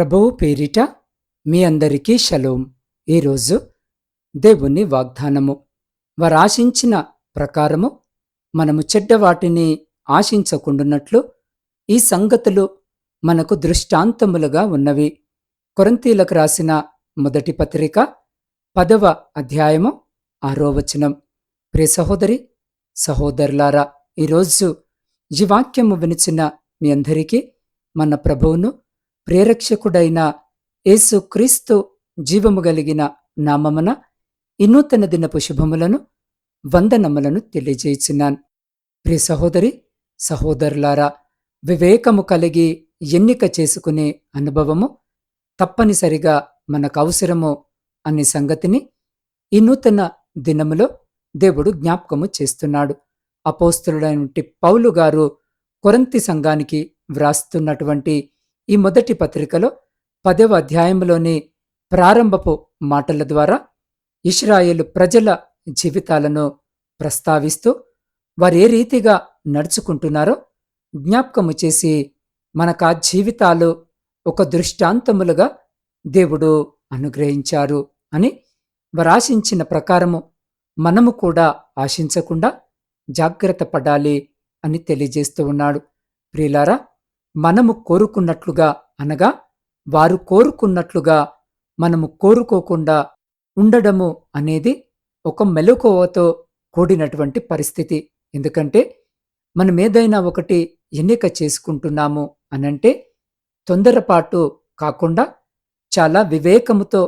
ప్రభువు పేరిట మీ అందరికీ షలోం. ఈరోజు దేవుని వాగ్దానము. వారాశించిన ప్రకారము మనము చెడ్డ వాటిని ఆశించకుండునట్లు ఈ సంగతులు మనకు దృష్టాంతములుగా ఉన్నవి. కొరంతీలకు రాసిన మొదటి పత్రిక పదవ అధ్యాయము ఆరో వచనం. ప్రియ సహోదరి సహోదరులారా ఈరోజు ఈ వాక్యము వినిచిన మీ అందరికీ మన ప్రభువును ప్రేరక్షకుడైన యేసుక్రీస్తు జీవము కలిగిన నామమున ఇన్నూతన దినపు శుభములను వందనములను తెలియజేయుచున్నాను. ప్రియ సహోదరి సహోదరులారా వివేకము కలిగి ఎన్నిక చేసుకునే అనుభవము తప్పనిసరిగా మనకు అవసరము అనే సంగతిని ఈ నూతన దినములో దేవుడు జ్ఞాపకము చేస్తున్నాడు. అపోస్తులుడైనటువంటి పౌలు గారు కొరంతి సంఘానికి వ్రాస్తున్నటువంటి ఈ మొదటి పత్రికలో పదవ అధ్యాయంలోని ప్రారంభపు మాటల ద్వారా ఇస్రాయేలు ప్రజల జీవితాలను ప్రస్తావిస్తూ వారే రీతిగా నడుచుకుంటున్నారో జ్ఞాపకము చేసి మనకు ఆ జీవితాలు ఒక దృష్టాంతములుగా దేవుడు అనుగ్రహించారు అని వారాశించిన ప్రకారము మనము కూడా ఆశించకుండా జాగ్రత్త పడాలి అని తెలియజేస్తూ ఉన్నాడు. ప్రియులారా మనము కోరుకున్నట్లుగా అనగా వారు కోరుకున్నట్లుగా మనము కోరుకోకుండా ఉండడము అనేది ఒక మెలకువతో కూడినటువంటి పరిస్థితి. ఎందుకంటే మనం ఏదైనా ఒకటి ఎన్నిక చేసుకుంటున్నాము అనంటే తొందరపాటు కాకుండా చాలా వివేకముతో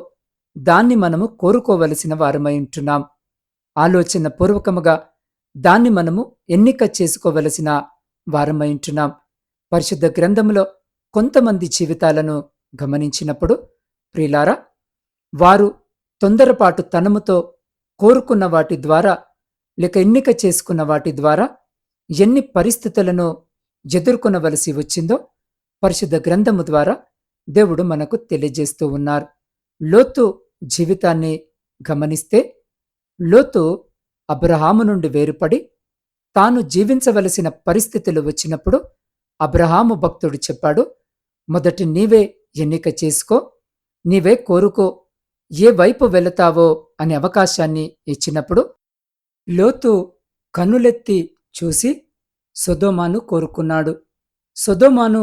దాన్ని మనము కోరుకోవలసిన వారమై ఉంటున్నాం. ఆలోచన పూర్వకముగా దాన్ని మనము ఎన్నిక చేసుకోవలసిన వారమై ఉంటున్నాం. పరిశుద్ధ గ్రంథంలో కొంతమంది జీవితాలను గమనించినప్పుడు ప్రియులారా వారు తొందరపాటు తనముతో కోరుకున్న వాటి ద్వారా లేక ఎన్నిక చేసుకున్న వాటి ద్వారా ఎన్ని పరిస్థితులను ఎదుర్కొనవలసి వచ్చిందో పరిశుద్ధ గ్రంథము ద్వారా దేవుడు మనకు తెలియజేస్తూ ఉన్నారు. లోతు జీవితాన్ని గమనిస్తే లోతు అబ్రహాము నుండి వేరుపడి తాను జీవించవలసిన పరిస్థితులు వచ్చినప్పుడు అబ్రహాము భక్తుడు చెప్పాడు మొదటి నీవే ఎన్నిక చేసుకో నీవే కోరుకో ఏ వైపు వెళతావో అనే అవకాశాన్ని ఇచ్చినప్పుడు లోతు కన్నులెత్తి చూసి సొదోమాను కోరుకున్నాడు. సొదోమాను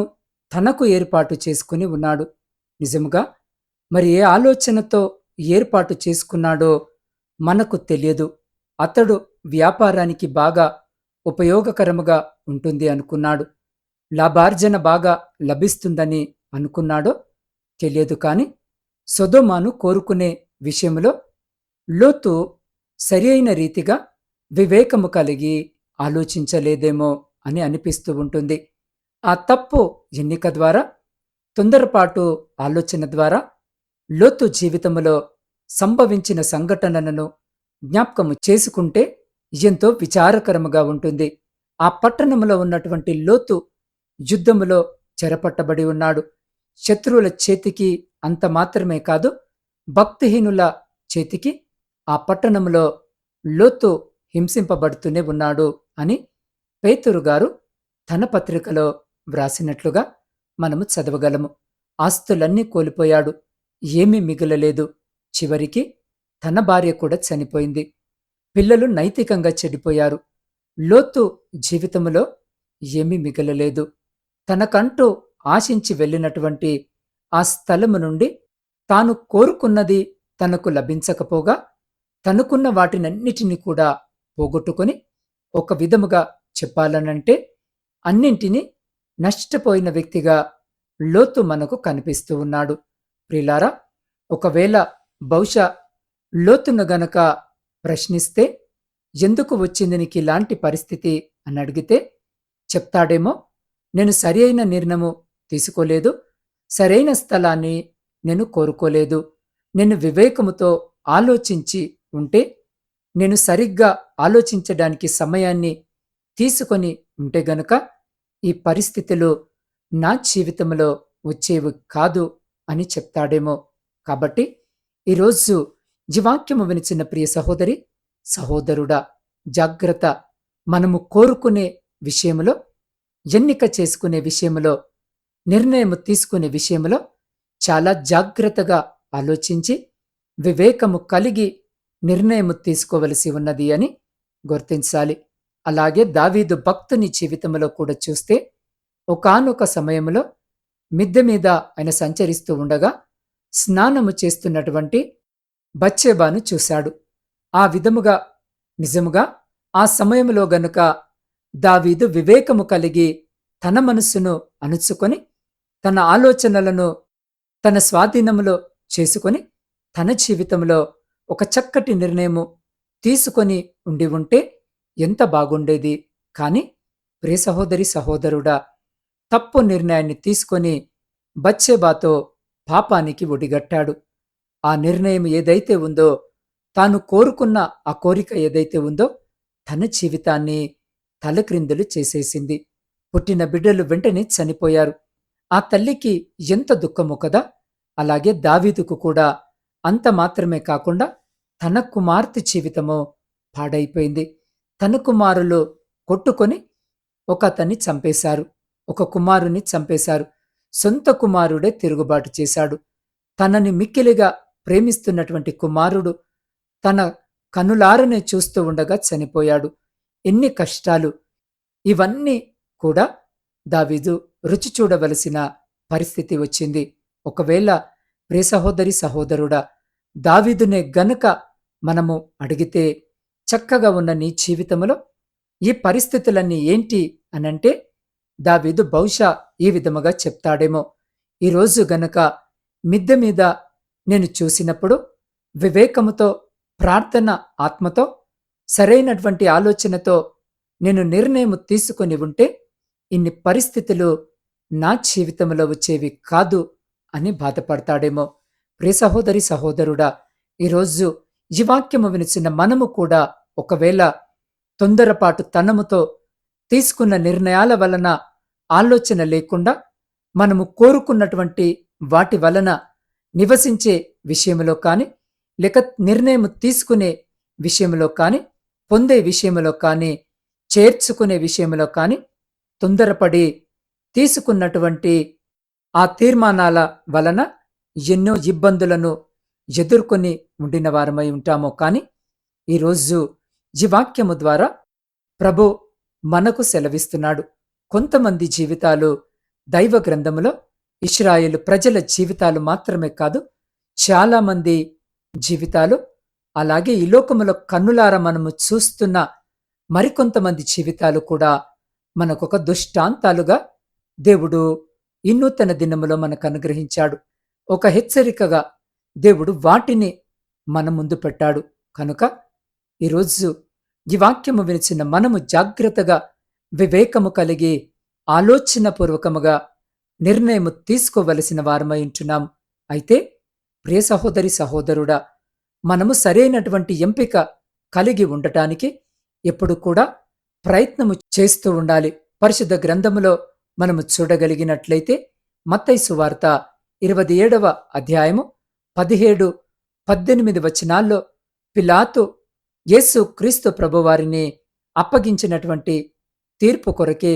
తనకు ఏర్పాటు చేసుకుని ఉన్నాడు. నిజముగా మరి ఏ ఆలోచనతో ఏర్పాటు చేసుకున్నాడో మనకు తెలియదు. అతడు వ్యాపారానికి బాగా ఉపయోగకరముగా ఉంటుంది అనుకున్నాడు. లాభార్జన బాగా లభిస్తుందని అనుకున్నాడో తెలియదు కాని సొదోమాను కోరుకునే విషయంలో లోతు సరి అయిన రీతిగా వివేకము కలిగి ఆలోచించలేదేమో అని అనిపిస్తూ ఉంటుంది. ఆ తప్పు ఎన్నిక ద్వారా తొందరపాటు ఆలోచన ద్వారా లోతు జీవితములో సంభవించిన సంఘటనలను జ్ఞాపకము చేసుకుంటే ఎంతో విచారకరముగా ఉంటుంది. ఆ పట్టణములో ఉన్నటువంటి లోతు యుద్ధములో చెరపట్టబడి ఉన్నాడు. శత్రువుల చేతికి అంత మాత్రమే కాదు భక్తిహీనుల చేతికి ఆ పట్టణంలో లోతు హింసింపబడుతూనే ఉన్నాడు అని పేతురు గారు తన పత్రికలో వ్రాసినట్లుగా మనము చదవగలము. ఆస్తులన్నీ కోల్పోయాడు ఏమీ మిగలలేదు. చివరికి తన భార్య కూడా చనిపోయింది. పిల్లలు నైతికంగా చెడిపోయారు. లోతు జీవితములో ఏమీ మిగలలేదు. తనకంటూ ఆశించి వెళ్ళినటువంటి ఆ స్థలము నుండి తాను కోరుకున్నది తనకు లభించకపోగా తనుకున్న వాటినన్నిటినీ కూడా పోగొట్టుకొని ఒక విధముగా చెప్పాలనంటే అన్నింటినీ నష్టపోయిన వ్యక్తిగా లోతు మనకు కనిపిస్తూ ఉన్నాడు. ప్రిలారా ఒకవేళ బహుశా లోతును గనక ప్రశ్నిస్తే ఎందుకు వచ్చింది నీకు ఇలాంటి పరిస్థితి అని అడిగితే చెప్తాడేమో? నేను సరి అయిన నిర్ణయము తీసుకోలేదు సరైన స్థలాన్ని నేను కోరుకోలేదు. నేను వివేకముతో ఆలోచించి ఉంటే నేను సరిగ్గా ఆలోచించడానికి సమయాన్ని తీసుకొని ఉంటే గనుక ఈ పరిస్థితులు నా జీవితంలో వచ్చేవి కాదు అని చెప్తాడేమో. కాబట్టి ఈరోజు జీవాక్యము వినిచిన ప్రియ సహోదరి సహోదరుడా జాగ్రత్త మనము కోరుకునే విషయంలో ఎన్నిక చేసుకునే విషయంలో నిర్ణయం తీసుకునే విషయంలో చాలా జాగ్రత్తగా ఆలోచించి వివేకము కలిగి నిర్ణయము తీసుకోవలసి ఉన్నది అని గుర్తించాలి. అలాగే దావీదు భక్తుని జీవితంలో కూడా చూస్తే ఒకానొక సమయంలో మిద్దె మీద ఆయన సంచరిస్తూ ఉండగా స్నానము చేస్తున్నటువంటి బచ్చేబాను చూశాడు. ఆ విధముగా నిజముగా ఆ సమయంలో గనుక దావీదు వివేకము కలిగి తన మనస్సును అణుచుకొని తన ఆలోచనలను తన స్వాధీనములో చేసుకొని తన జీవితంలో ఒక చక్కటి నిర్ణయము తీసుకొని ఉండి ఉంటే ఎంత బాగుండేది. కాని ప్రియ సహోదరి సహోదరుడా తప్పు నిర్ణయాన్ని తీసుకొని బచ్చేబాతో పాపానికి ఒడిగట్టాడు. ఆ నిర్ణయం ఏదైతే ఉందో తాను కోరుకున్న ఆ కోరిక ఏదైతే ఉందో తన జీవితాన్ని తలక్రిందులు చేసేసింది. పుట్టిన బిడ్డలు వెంటనే చనిపోయారు. ఆ తల్లికి ఎంత దుఃఖము కదా! అలాగే దావీదుకు కూడా. అంత మాత్రమే కాకుండా తన కుమార్తె జీవితము పాడైపోయింది. తన కుమారులు కొట్టుకొని ఒక అతన్ని చంపేశారు. ఒక కుమారుని చంపేశారు. సొంత కుమారుడే తిరుగుబాటు చేశాడు. తనని మిక్కిలిగా ప్రేమిస్తున్నటువంటి కుమారుడు తన కనులారనే చూస్తూ ఉండగా చనిపోయాడు. ఎన్ని కష్టాలు ఇవన్నీ కూడా దావీదు రుచి చూడవలసిన పరిస్థితి వచ్చింది. ఒకవేళ ప్రియ సహోదరి సహోదరుడా దావీదునే గనుక మనము అడిగితే చక్కగా ఉన్న నీ జీవితంలో ఈ పరిస్థితులన్నీ ఏంటి అనంటే దావీదు బహుశా ఈ విధముగా చెప్తాడేమో. ఈరోజు గనుక మిద్దె మీద నేను చూసినప్పుడు వివేకముతో ప్రార్థన ఆత్మతో సరైనటువంటి ఆలోచనతో నేను నిర్ణయం తీసుకొని ఉంటే ఇన్ని పరిస్థితులు నా జీవితంలో వచ్చేవి కాదు అని బాధపడతాడేమో. ప్రియ సహోదరి సహోదరుడా ఈరోజు ఈ వాక్యము వినిచిన మనము కూడా ఒకవేళ తొందరపాటు తనముతో తీసుకున్న నిర్ణయాల వలన ఆలోచన లేకుండా మనము కోరుకున్నటువంటి వాటి వలన నివసించే విషయంలో కానీ లేక నిర్ణయం తీసుకునే విషయంలో కానీ పొందే విషయంలో కానీ చేర్చుకునే విషయంలో కానీ తొందరపడి తీసుకున్నటువంటి ఆ తీర్మానాల వలన ఎన్నో ఇబ్బందులను ఎదుర్కొని ఉండిన వారమై ఉంటామో కానీ ఈరోజు ఈ వాక్యము ద్వారా ప్రభు మనకు సెలవిస్తున్నాడు. కొంతమంది జీవితాలు దైవ గ్రంథములో ఇస్రాయేల్ ప్రజల జీవితాలు మాత్రమే కాదు చాలామంది జీవితాలు అలాగే ఈ లోకములో కన్నులార మనము చూస్తున్న మరికొంతమంది జీవితాలు కూడా మనకొక దుష్టాంతాలుగా దేవుడు ఇన్నూతన దినములో మనకు అనుగ్రహించాడు. ఒక హెచ్చరికగా దేవుడు వాటిని మన ముందు పెట్టాడు. కనుక ఈరోజు ఈ వాక్యము వినిచిన మనము జాగ్రత్తగా వివేకము కలిగి ఆలోచనపూర్వకముగా నిర్ణయము తీసుకోవలసిన వారమై ఉంటున్నాం అయితే ప్రియ సహోదరి సహోదరుడా మనము సరైనటువంటి ఎంపిక కలిగి ఉండటానికి ఎప్పుడు కూడా ప్రయత్నము చేస్తూ ఉండాలి. పరిశుద్ధ గ్రంథములో మనము చూడగలిగినట్లయితే మత్తైసు వార్త ఇరవై ఏడవ అధ్యాయము పదిహేడు పద్దెనిమిది వచనాల్లో పిలాతు యేసు క్రీస్తు ప్రభువారిని అప్పగించినటువంటి తీర్పు కొరకే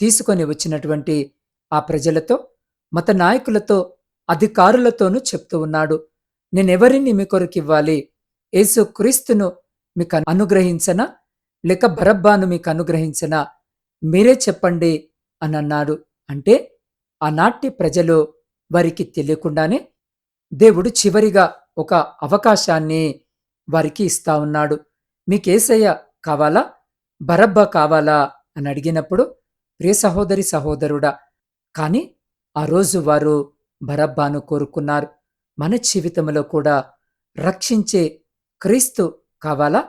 తీసుకొని వచ్చినటువంటి ఆ ప్రజలతో మత నాయకులతో అధికారులతోనూ చెప్తూ ఉన్నాడు. నేనెవరిని మీ కొరకివ్వాలి యేసు క్రీస్తును మీకు అనుగ్రహించనా? లేక బరబ్బాను మీకు అనుగ్రహించనా? మీరే చెప్పండి అని అన్నాడు. అంటే ఆనాటి ప్రజలు వారికి తెలియకుండానే దేవుడు చివరిగా ఒక అవకాశాన్ని వారికి ఇస్తా ఉన్నాడు. మీకేసయ్య కావాలా? బరబ్బ కావాలా? అని అడిగినప్పుడు ప్రియ సహోదరి సహోదరుడా కాని ఆ రోజు వారు బరబ్బాను కోరుకున్నారు. మన జీవితంలో కూడా రక్షించే క్రీస్తు కావాలా?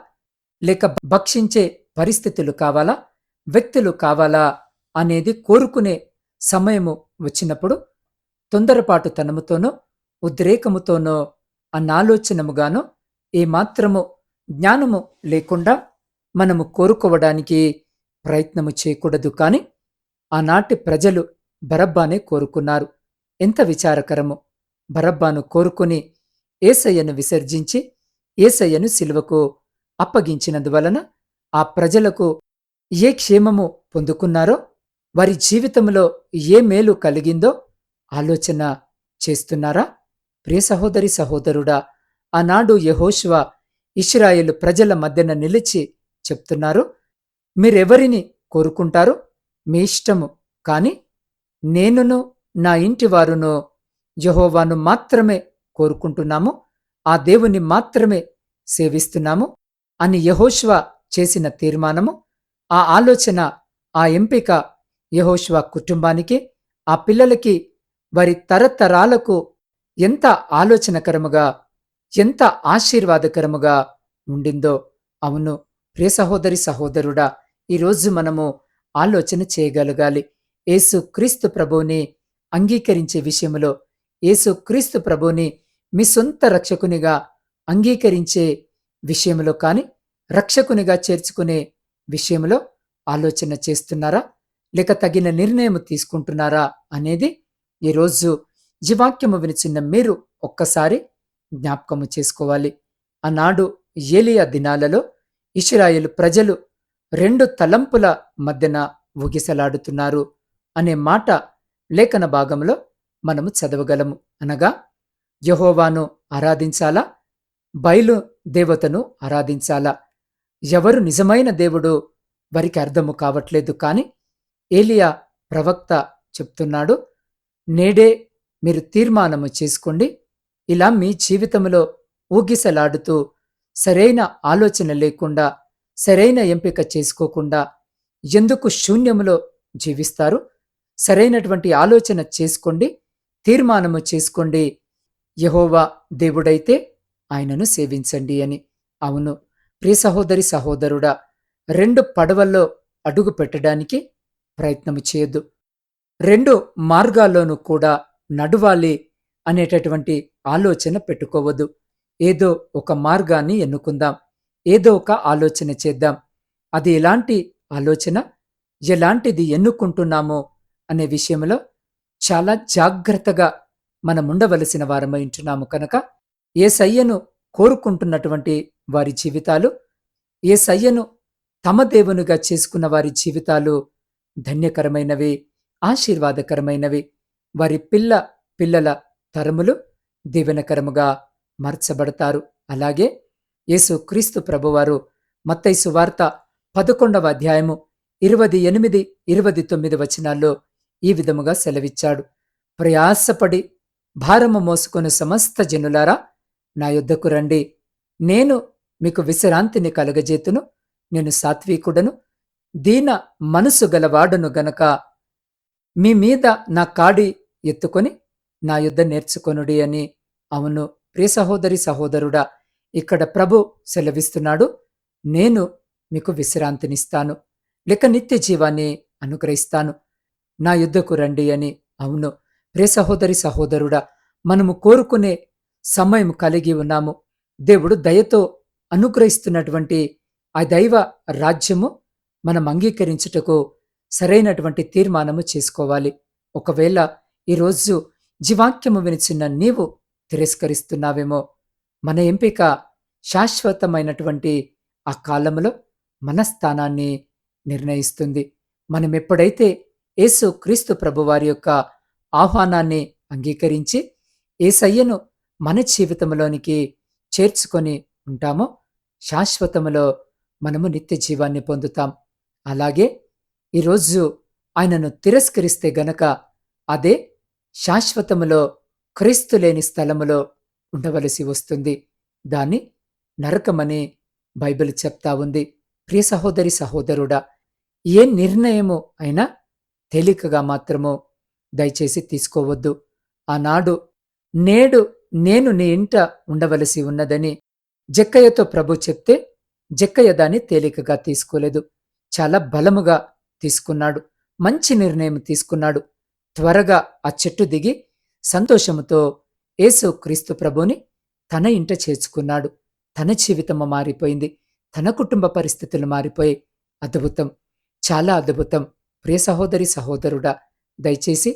లేక భక్షించే పరిస్థితులు కావాలా? వ్యక్తులు కావాలా? అనేది కోరుకునే సమయము వచ్చినప్పుడు తొందరపాటు తనముతోనో ఉద్రేకముతోనో అన్నాలోచనముగానో ఏమాత్రము జ్ఞానము లేకుండా మనము కోరుకోవడానికి ప్రయత్నము చేయకూడదు కాని ఆనాటి ప్రజలు బరబ్బానే కోరుకున్నారు. ఎంత విచారకరము! బరబ్బాను కోరుకుని ఏసయ్యను విసర్జించి ఏసయ్యను శిలువకు అప్పగించినందువలన ఆ ప్రజలకు ఏ క్షేమము పొందుకున్నారో వారి జీవితంలో ఏ మేలు కలిగిందో ఆలోచన చేస్తున్నారా? ప్రియ సహోదరి సహోదరుడా ఆనాడు యహోష్వ ఇస్రాయేలు ప్రజల మధ్యన నిలిచి చెప్తున్నారు మీరెవరిని కోరుకుంటారు? మీ ఇష్టము. కాని నేనును నా ఇంటి వారును యహోవాను మాత్రమే కోరుకుంటున్నాము. ఆ దేవుని మాత్రమే సేవిస్తున్నాము అని యహోష్వ చేసిన తీర్మానము. ఆ ఆలోచన ఆ ఎంపిక యహోష్వ కుటుంబానికి ఆ పిల్లలకి వారి తరతరాలకు ఎంత ఆలోచనకరముగా ఎంత ఆశీర్వాదకరముగా ఉండిందో. అవును ప్రియ సహోదరి సహోదరుడా ఈరోజు మనము ఆలోచన చేయగలగాలి. యేసు క్రీస్తు ప్రభువుని అంగీకరించే విషయంలో యేసు క్రీస్తు ప్రభుని మీ సొంత రక్షకునిగా అంగీకరించే విషయంలో కానీ రక్షకునిగా చేర్చుకునే విషయంలో ఆలోచన చేస్తున్నారా? లేక తగిన నిర్ణయం తీసుకుంటున్నారా అనేది ఈరోజు జీవాక్యము వినిచిన్న మీరు ఒక్కసారి జ్ఞాపకము చేసుకోవాలి. ఆనాడు ఏలియా దినాలలో ఇస్రాయేలు ప్రజలు రెండు తలంపుల మధ్యన ఊగిసలాడుతున్నారు అనే మాట లేఖన భాగంలో మనము చదవగలము. అనగా యహోవాను ఆరాధించాలా? బయలు దేవతను ఆరాధించాలా? ఎవరు నిజమైన దేవుడు వారికి అర్థము కావట్లేదు. కాని ఏలియా ప్రవక్త చెప్తున్నాడు నేడే మీరు తీర్మానము చేసుకోండి. ఇలా మీ జీవితంలో ఊగిసలాడుతూ సరైన ఆలోచన లేకుండా సరైన ఎంపిక చేసుకోకుండా ఎందుకు శూన్యములో జీవిస్తారు? సరైనటువంటి ఆలోచన చేసుకోండి. తీర్మానము చేసుకోండి. యహోవా దేవుడైతే ఆయనను సేవించండి అని. అవును ప్రియ సహోదరి సహోదరుడా రెండు పడవల్లో అడుగు పెట్టడానికి ప్రయత్నము చేయొద్దు. రెండు మార్గాల్లోనూ కూడా నడవాలి అనేటటువంటి ఆలోచన పెట్టుకోవద్దు. ఏదో ఒక మార్గాన్ని ఎన్నుకుందాం. ఏదో ఒక ఆలోచన చేద్దాం. అది ఎలాంటి ఆలోచన? ఎలాంటిది ఎన్నుకుంటున్నామో అనే విషయంలో చాలా జాగ్రత్తగా మనం ఉండవలసిన వారమై ఉంటున్నాము కనుక ఏ సయ్యను కోరుకుంటున్నటువంటి వారి జీవితాలు ఏ సయ్యను తమ దేవునిగా చేసుకున్న వారి జీవితాలు ధన్యకరమైనవి ఆశీర్వాదకరమైనవి. వారి పిల్ల పిల్లల తరములు దీవెనకరముగా మార్చబడతారు. అలాగే యేసు క్రీస్తు ప్రభువారు మత్తైసు వార్త పదకొండవ అధ్యాయము ఇరవది ఎనిమిది ఇరవై తొమ్మిది వచనాల్లో ఈ విధముగా సెలవిచ్చాడు. ప్రయాసపడి భారము మోసుకొని సమస్త జనులారా నా యుద్ధకు రండి. నేను మీకు విశ్రాంతిని కలగజేతును నేను సాత్వికుడను దీన మనసు గలవాడును గనక మీ మీద నా కాడి ఎత్తుకొని నా యుద్ధ నేర్చుకొనుడి అని. అవును ప్రియ సహోదరి సహోదరుడా ఇక్కడ ప్రభు సెలవిస్తున్నాడు నేను మీకు విశ్రాంతినిస్తాను లేక నిత్య జీవాన్ని అనుగ్రహిస్తాను. నా యుద్ధకు రండి అని. అవును ప్రే సహోదరి సహోదరుడా మనము కోరుకునే సమయం కలిగి ఉన్నాము. దేవుడు దయతో అనుగ్రహిస్తున్నటువంటి ఆ దైవ రాజ్యము మనం అంగీకరించుటకు సరైనటువంటి తీర్మానము చేసుకోవాలి. ఒకవేళ ఈరోజు జీవాక్యము వినిచిన్న నీవు తిరస్కరిస్తున్నావేమో మన ఎంపిక శాశ్వతమైనటువంటి ఆ కాలంలో మన స్థానాన్ని నిర్ణయిస్తుంది. మనం ఎప్పుడైతే యేసు క్రీస్తు ప్రభువారి యొక్క ఆహ్వానాన్ని అంగీకరించి ఏసయ్యను మన జీవితంలోనికి చేర్చుకొని ఉంటామో. శాశ్వతములో మనము నిత్య జీవాన్ని పొందుతాం. అలాగే ఈరోజు ఆయనను తిరస్కరిస్తే గనక అదే శాశ్వతములో క్రీస్తు లేని స్థలములో ఉండవలసి వస్తుంది. దాన్ని నరకమని బైబిల్ చెప్తా ఉంది. ప్రియ సహోదరి సహోదరుడా ఏ నిర్ణయము అయినా తేలికగా మాత్రము దయచేసి తీసుకోవద్దు. ఆనాడు నేడు నేను నీ ఇంట ఉండవలసి ఉన్నదని జక్కయ్యతో ప్రభు చెప్తే జక్కయ్య దాన్ని తేలికగా తీసుకోలేదు. చాలా బలముగా తీసుకున్నాడు. మంచి నిర్ణయం తీసుకున్నాడు. త్వరగా ఆ చెట్టు దిగి సంతోషముతో యేసు క్రీస్తు ప్రభుని తన ఇంట చేర్చుకున్నాడు. తన జీవితము మారిపోయింది. తన కుటుంబ పరిస్థితులు మారిపోయి అద్భుతం. చాలా అద్భుతం. ప్రియ సహోదరి సహోదరుడా దయచేసి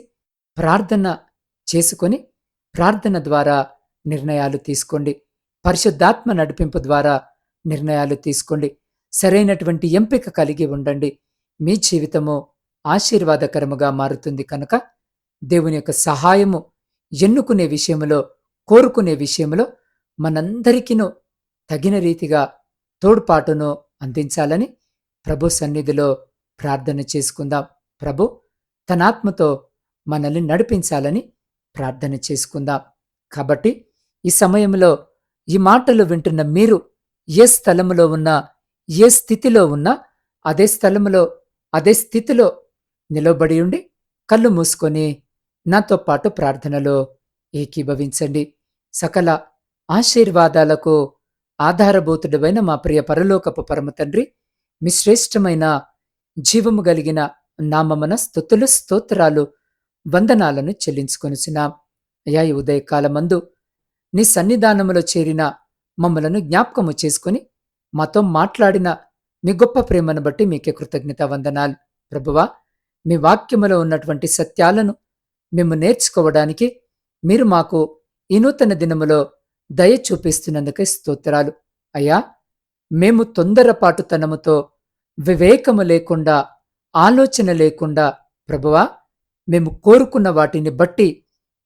ప్రార్థన చేసుకొని ప్రార్థన ద్వారా నిర్ణయాలు తీసుకోండి. పరిశుద్ధాత్మ నడిపింపు ద్వారా నిర్ణయాలు తీసుకోండి. సరైనటువంటి ఎంపిక కలిగి ఉండండి. మీ జీవితము ఆశీర్వాదకరముగా మారుతుంది కనుక దేవుని యొక్క సహాయము ఎన్నుకునే విషయంలో కోరుకునే విషయంలో మనందరికీను తగిన రీతిగా తోడ్పాటును అందించాలని ప్రభు సన్నిధిలో ప్రార్థన చేసుకుందాం. ప్రభు తనాత్మతో మనల్ని నడిపించాలని ప్రార్థన చేసుకుందాం. కాబట్టి ఈ సమయంలో ఈ మాటలు వింటున్న మీరు ఏ స్థలములో ఉన్నా ఏ స్థితిలో ఉన్నా అదే స్థలములో అదే స్థితిలో నిలబడి ఉండి కళ్ళు మూసుకొని నాతో పాటు ప్రార్థనలో ఏకీభవించండి. సకల ఆశీర్వాదాలకు ఆధారభూతుడమైన మా ప్రియ పరలోకపు పరమ తండ్రి మీ శ్రేష్టమైన జీవము కలిగిన నామమున స్థుతులు స్తోత్రాలు వందనాలను చెల్లించుకొనిచున్నాం. అయా ఈ ఉదయకాలమందు నీ సన్నిధానములో చేరిన మమ్మలను జ్ఞాపకము చేసుకుని మాతో మాట్లాడిన మీ గొప్ప ప్రేమను బట్టి మీకే కృతజ్ఞత వందనాలు. ప్రభువా మీ వాక్యములో ఉన్నటువంటి సత్యాలను మేము నేర్చుకోవడానికి మీరు మాకు ఈ నూతన దినములో దయ చూపిస్తున్నందుకే స్తోత్రాలు. అయ్యా మేము తొందరపాటుతనముతో వివేకము లేకుండా ఆలోచన లేకుండా ప్రభువా మేము కోరుకున్న వాటిని బట్టి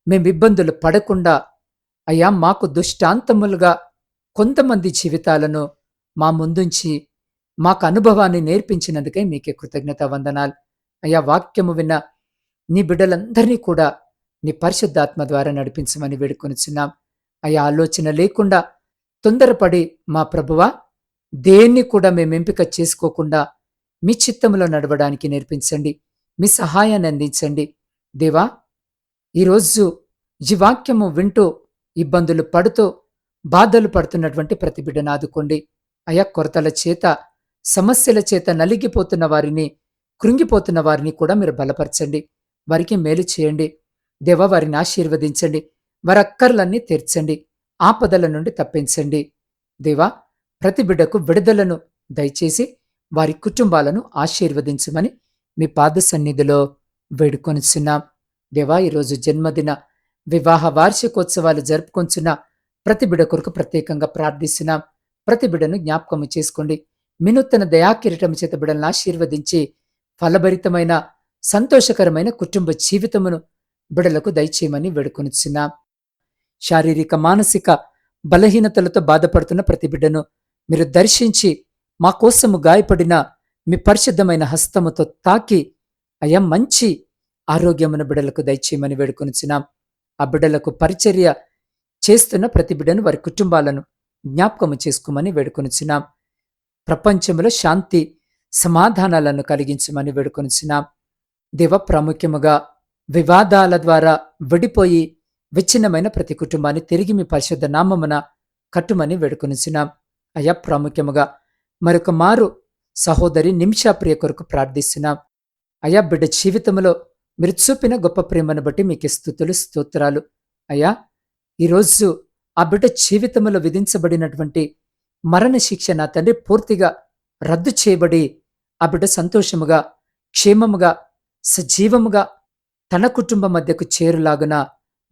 మేము ఇబ్బందులు పడకుండా అయ్యా మాకు దుష్టాంతములుగా కొంతమంది జీవితాలను మా ముందుంచి మాకు అనుభవాన్ని నేర్పించినందుకే మీకే కృతజ్ఞత వందనాలు. అయ్యా వాక్యము విన్న నీ బిడ్డలందరినీ కూడా నీ పరిశుద్ధాత్మ ద్వారా నడిపించమని వేడుకొనిచున్నాం. అయ్యా ఆలోచన లేకుండా తొందరపడి మా ప్రభువా దేన్ని కూడా మేము ఎంపిక చేసుకోకుండా మీ చిత్తంలో నడవడానికి నేర్పించండి. మీ సహాయాన్ని అందించండి. దేవా ఈరోజు ఈ వాక్యము వింటూ ఇబ్బందులు పడుతూ బాధలు పడుతున్నటువంటి ప్రతి బిడ్డను ఆదుకోండి. అయా కొరతల చేత సమస్యల చేత నలిగిపోతున్న వారిని కృంగిపోతున్న వారిని కూడా మీరు బలపరచండి. వారికి మేలు చేయండి. దేవ వారిని ఆశీర్వదించండి. వారి అక్కర్లన్నీ తీర్చండి. ఆపదల నుండి తప్పించండి. దేవా ప్రతి బిడ్డకు విడుదలను దయచేసి వారి కుటుంబాలను ఆశీర్వదించమని మీ పాద సన్నిధిలో వేడుకొనిచున్నాం. దేవా ఈరోజు జన్మదిన వివాహ వార్షికోత్సవాలు జరుపుకొంచున్న ప్రతి బిడ కొరకు ప్రత్యేకంగా ప్రార్థిస్తున్నాం. ప్రతి బిడను జ్ఞాపకము చేసుకోండి. వినూత్తన దయాకిరీటం చేత బిడలను ఆశీర్వదించి ఫలభరితమైన సంతోషకరమైన కుటుంబ జీవితమును బిడలకు దయచేయమని వేడుకొనిచున్నాం. శారీరక మానసిక బలహీనతలతో బాధపడుతున్న ప్రతి బిడ్డను మీరు దర్శించి మా కోసము గాయపడిన మీ పరిశుద్ధమైన హస్తముతో తాకి అయ్యా మంచి ఆరోగ్యమున బిడలకు దయచేయమని వేడుకొనిచున్నాం. ఆ బిడ్డలకు పరిచర్య చేస్తున్న ప్రతి బిడ్డను వారి కుటుంబాలను జ్ఞాపకము చేసుకోమని వేడుకొనిచున్నాం. ప్రపంచంలో శాంతి సమాధానాలను కలిగించమని వేడుకొనిచున్నాం. దేవ ప్రాముఖ్యముగా వివాదాల ద్వారా విడిపోయి విచ్ఛిన్నమైన ప్రతి కుటుంబాన్ని తిరిగి మీ పరిశుద్ధ నామమున కట్టుమని వేడుకొనిచున్నాం. అయ్యా ప్రాముఖ్యముగా మరొక మారు సహోదరి నిమిషాప్రియ కొరకు ప్రార్థిస్తున్నాం. అయ్యా బిడ్డ జీవితంలో మీరు చూపిన గొప్ప ప్రేమను బట్టి మీకు స్థుతులు స్తోత్రాలు. అయ్యా ఈరోజు ఆ బిడ్డ జీవితంలో విధించబడినటువంటి మరణ శిక్ష నా తండ్రి పూర్తిగా రద్దు చేయబడి ఆ బిడ్డ సంతోషముగా క్షేమముగా సజీవముగా తన కుటుంబం మధ్యకు చేరులాగున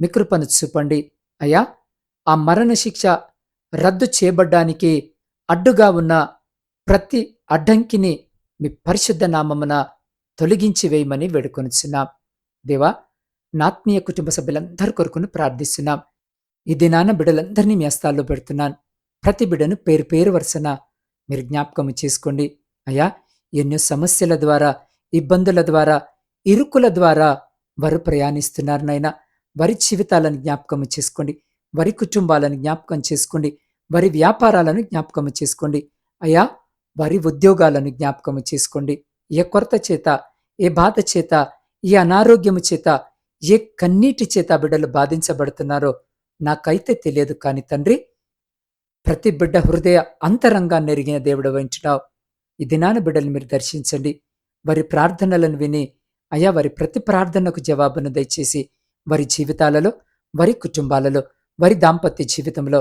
మీ కృపను చూపండి. అయ్యా ఆ మరణ శిక్ష రద్దు చేయబడ్డానికి అడ్డుగా ఉన్న ప్రతి అడ్డంకిని మీ పరిశుద్ధ నామమున తొలగించి వేయమని వేడుకొనిచున్నాం. దేవా నాత్మీయ కుటుంబ సభ్యులందరి కొరకును ప్రార్థిస్తున్నాం. ఈ దినాన బిడ్డలందరినీ మీ అస్తాల్లో పెడుతున్నాను. ప్రతి బిడ్డను పేరు పేరు వరుసన మీరు జ్ఞాపకం చేసుకోండి. అయ్యా ఎన్నో సమస్యల ద్వారా ఇబ్బందుల ద్వారా ఇరుకుల ద్వారా వారు ప్రయాణిస్తున్నారు నాయన. వారి జీవితాలను జ్ఞాపకం చేసుకోండి. వారి కుటుంబాలను జ్ఞాపకం చేసుకోండి. వారి వ్యాపారాలను జ్ఞాపకం చేసుకోండి. అయ్యా వారి ఉద్యోగాలను జ్ఞాపకం చేసుకోండి. ఏ కొరత చేత ఏ బాధ చేత ఏ అనారోగ్యము చేత ఏ కన్నీటి చేత బిడ్డలు బాధించబడుతున్నారో నాకైతే తెలియదు కాని తండ్రి ప్రతి బిడ్డ హృదయ అంతరంగాన్ని ఎరిగిన దేవుడు వంచున్నావు ఈ దినాన బిడ్డలు మీరు దర్శించండి. వారి ప్రార్థనలను విని అయా వారి ప్రతి ప్రార్థనకు జవాబును దయచేసి వారి జీవితాలలో వారి కుటుంబాలలో వారి దాంపత్య జీవితంలో